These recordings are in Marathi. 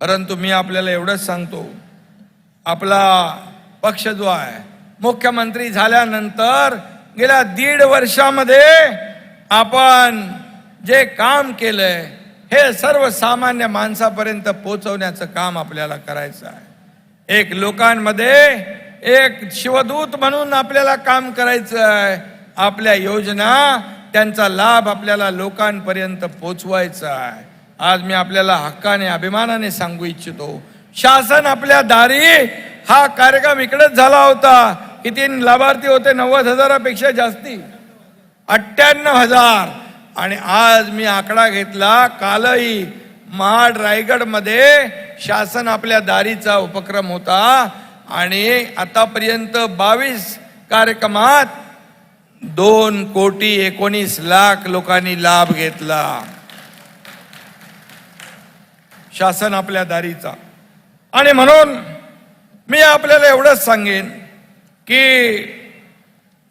परंतु मी आपल्याला एवढंच सांगतो आपला पक्ष जो आहे मुख्यमंत्री झाल्यानंतर गेल्या दीड वर्षामध्ये आपण जे काम केलंय हे सर्वसामान्य माणसापर्यंत पोचवण्याचं काम आपल्याला करायचं आहे. एक लोकांमध्ये एक शिवदूत म्हणून आपल्याला काम करायचं आहे. आपल्या योजना त्यांचा लाभ आपल्याला लोकांपर्यंत पोचवायचा आहे. आज मी आपल्याला हक्काने अभिमानाने सांगू इच्छितो. शासन आपल्या दारी हा कार्यक्रम इकडेच झाला होता. किती लाभार्थी होते? नव्वद हजारापेक्षा जास्ती. अठ्ठ्याण्णव हजार. आणि आज मी आकडा घेतला कालही महाड रायगडमध्ये शासन आपल्या दारीचा उपक्रम होता. आणि आतापर्यंत बावीस कार्यक्रमात दोन कोटी एकोणीस लाख लोकांनी लाभ घेतला. शासन आपल्या दारीचा. आणि म्हणून मी आपल्याला एवढंच सांगेन की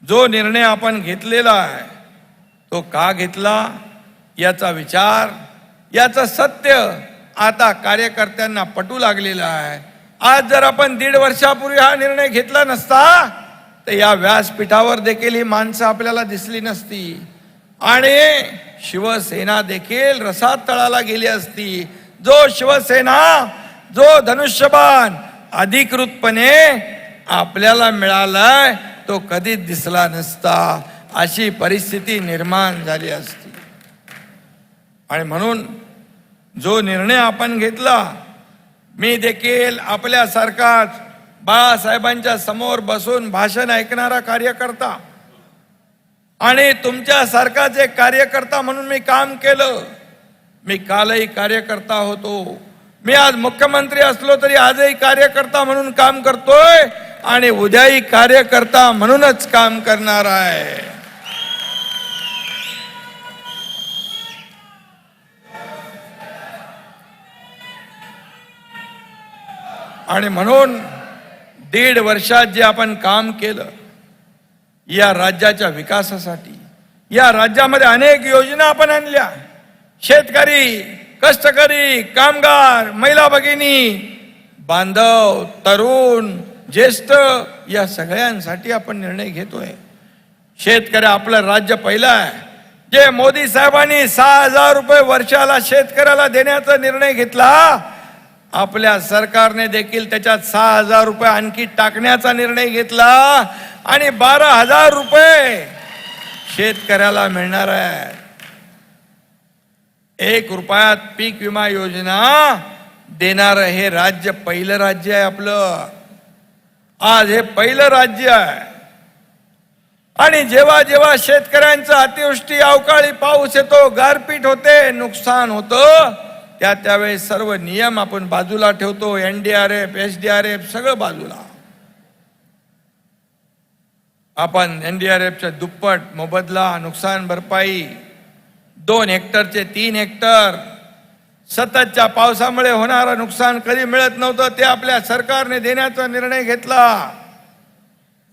जो निर्णय आपण घेतलेला आहे तो का घेतला याचा विचार याचं सत्य आता कार्यकर्त्यांना पटू लागलेलं आहे. आज जर आपण दीड वर्षापूर्वी हा निर्णय घेतला नसता तर या व्यासपीठावर देखील ही माणसं आपल्याला दिसली नसती. आणि शिवसेना देखील रसात तळाला गेली असती. जो शिवसेना जो धनुष्यबाण अधिकृतपणे आपल्याला मिळालाय तो कधीच दिसला नसता. अशी परिस्थिती निर्माण झाली असती. आणि म्हणून जो निर्णय आपण घेतला मी देखील आपल्यासारखाच बाळासाहेबांच्या समोर बसून भाषण ऐकणारा कार्यकर्ता आणि तुमच्यासारखाच एक कार्यकर्ता म्हणून मी काम केलं मी कालही कार्यकर्ता होतो. मी आज मुख्यमंत्री असलो तरी आजही कार्यकर्ता म्हणून काम करतोय आणि उद्याही कार्यकर्ता म्हणूनच काम करणार आहे. आणि म्हणून दीड वर्षात जे आपण काम केलं या राज्याच्या विकासासाठी या राज्यामध्ये अनेक योजना आपण आणल्या. शेतकरी कष्टकरी कामगार महिला भगिनी बांधव तरुण ज्येष्ठ या सगळ्यांसाठी आपण निर्णय घेतोय. शेतकरी आपलं राज्य पहिलं आहे. जे मोदी साहेबांनी सहा हजार रुपये वर्षाला शेतकऱ्याला देण्याचा निर्णय घेतला आपल्या सरकारने देखील त्याच्यात सहा हजार रुपये आणखी टाकण्याचा निर्णय घेतला आणि बारा हजार रुपये शेतकऱ्याला मिळणार आहे एक रुपयात पीक विमा योजना देणार हे राज्य पहिलं राज्य आहे आपलं. आज हे पहिलं राज्य आहे. आणि जेव्हा जेव्हा शेतकऱ्यांचा अतिवृष्टी अवकाळी पाऊस येतो गारपीट होते नुकसान होतं त्या त्यावेळेस सर्व नियम आपण बाजूला ठेवतो NDRF S D R F सगळं बाजूला. आपण एनडीआरएफच्या दुप्पट मोबदला नुकसान भरपाई दोन हेक्टरचे तीन हेक्टर. सततच्या पावसामुळे होणारं नुकसान कधी मिळत नव्हतं ते आपल्या सरकारने देण्याचा निर्णय घेतला.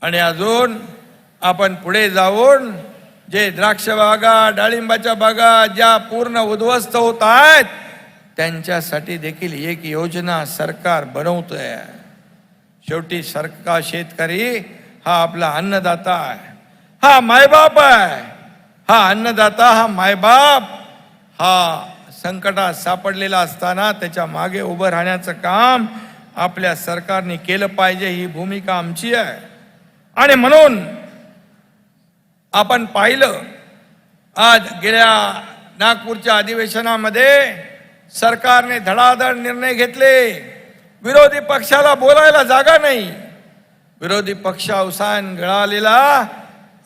आणि अजून आपण पुढे जाऊन जे द्राक्ष बागा डाळिंबाच्या बागा ज्या पूर्ण उद्ध्वस्त होत आहेत त्यांच्यासाठी देखील एक योजना सरकार बनवतोय. शेवटी सरकार शेतकरी हा आपला अन्नदाता आहे. हा मायबाप आहे. हा अन्नदाता हा मायबाप हा संकटात सापडलेला असताना त्याच्यामागे उभं राहण्याचं काम आपल्या सरकारने केलं पाहिजे ही भूमिका आमची आहे. आणि म्हणून आपण पाहिलं आज गेल्या नागपूरच्या अधिवेशनामध्ये सरकारने धडाधड निर्णय घेतले. विरोधी पक्षाला बोलायला जागा नाही. विरोधी पक्ष अवसान गळालेला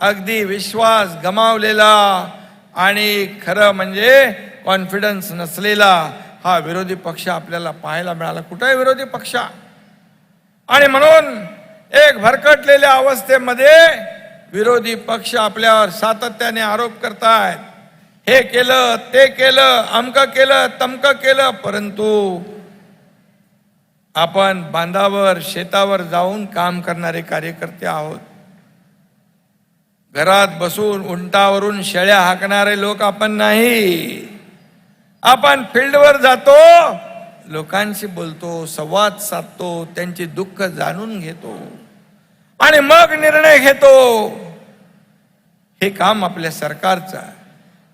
अगदी विश्वास गमावलेला आणि खरं म्हणजे कॉन्फिडन्स नसलेला हा विरोधी पक्ष आपल्याला पाहायला मिळाला. कुठे आहे विरोधी पक्ष? आणि म्हणून एक भरकटलेल्या अवस्थेमध्ये विरोधी पक्ष आपल्यावर सातत्याने आरोप करतायत. हे केलं ते केलं अमकं केलं तमकं केलं परंतु आपण बांधावर शेतावर जाऊन काम करणारे कार्यकर्ते आहोत. घरात बसून उंटावरून शेळ्या हाकणारे लोक आपण नाही. आपण फील्डवर जातो लोकांशी बोलतो संवाद साधतो त्यांची दुःख जाणून घेतो आणि मग निर्णय घेतो. हे काम आपल्या सरकारचं आहे.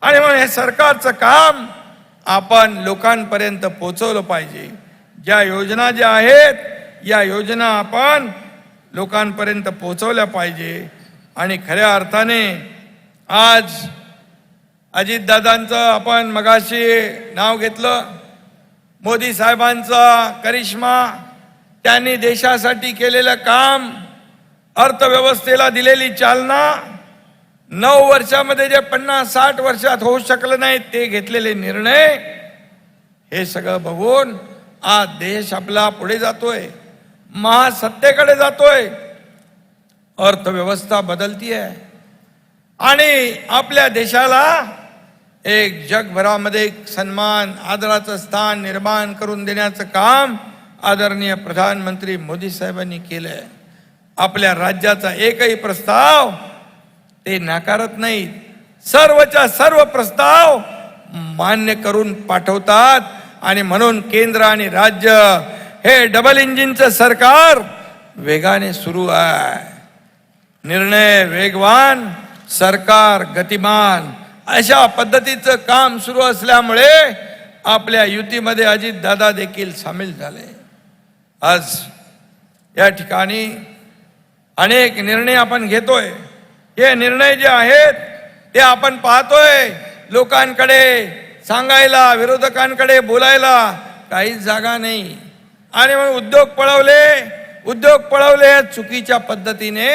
आणि म्हणून हे सरकारचं काम आपण लोकांपर्यंत पोचवलं पाहिजे. ज्या योजना ज्या आहेत या योजना आपण लोकांपर्यंत पोचवल्या पाहिजे. आणि खऱ्या अर्थाने आज अजितदादांचं आपण मगाशी नाव घेतलं. मोदी साहेबांचा करिश्मा त्यांनी देशासाठी केलेलं काम अर्थव्यवस्थेला दिलेली चालना नऊ वर्षामध्ये जे पन्नास साठ वर्षात होऊ शकलं नाही ते घेतलेले निर्णय हे सगळं बघून आज देश आपला पुढे जातोय महासत्तेकडे जातोय. अर्थव्यवस्था बदलती आहे. आणि आपल्या देशाला एक जगभरामध्ये एक सन्मान आदराचं स्थान निर्माण करून देण्याचं काम आदरणीय प्रधानमंत्री मोदी साहेबांनी केलंय. आपल्या राज्याचा एकही प्रस्ताव ते नाकारत नाहीत. सर्वच्या सर्व प्रस्ताव मान्य करून पाठवतात. आणि म्हणून केंद्र आणि राज्य हे डबल इंजिनचं सरकार वेगाने सुरू आहे. निर्णय वेगवान सरकार गतिमान. अशा पद्धतीचं काम सुरू असल्यामुळे आपल्या युतीमध्ये अजित दादा देखील सामील झाले. आज या ठिकाणी अनेक निर्णय आपण घेतोय. हे निर्णय जे आहेत ते आपण पाहतोय. लोकांकडे सांगायला विरोधकांकडे बोलायला काहीच जागा नाही. आणि मग उद्योग पळवले उद्योग पळवले चुकीच्या पद्धतीने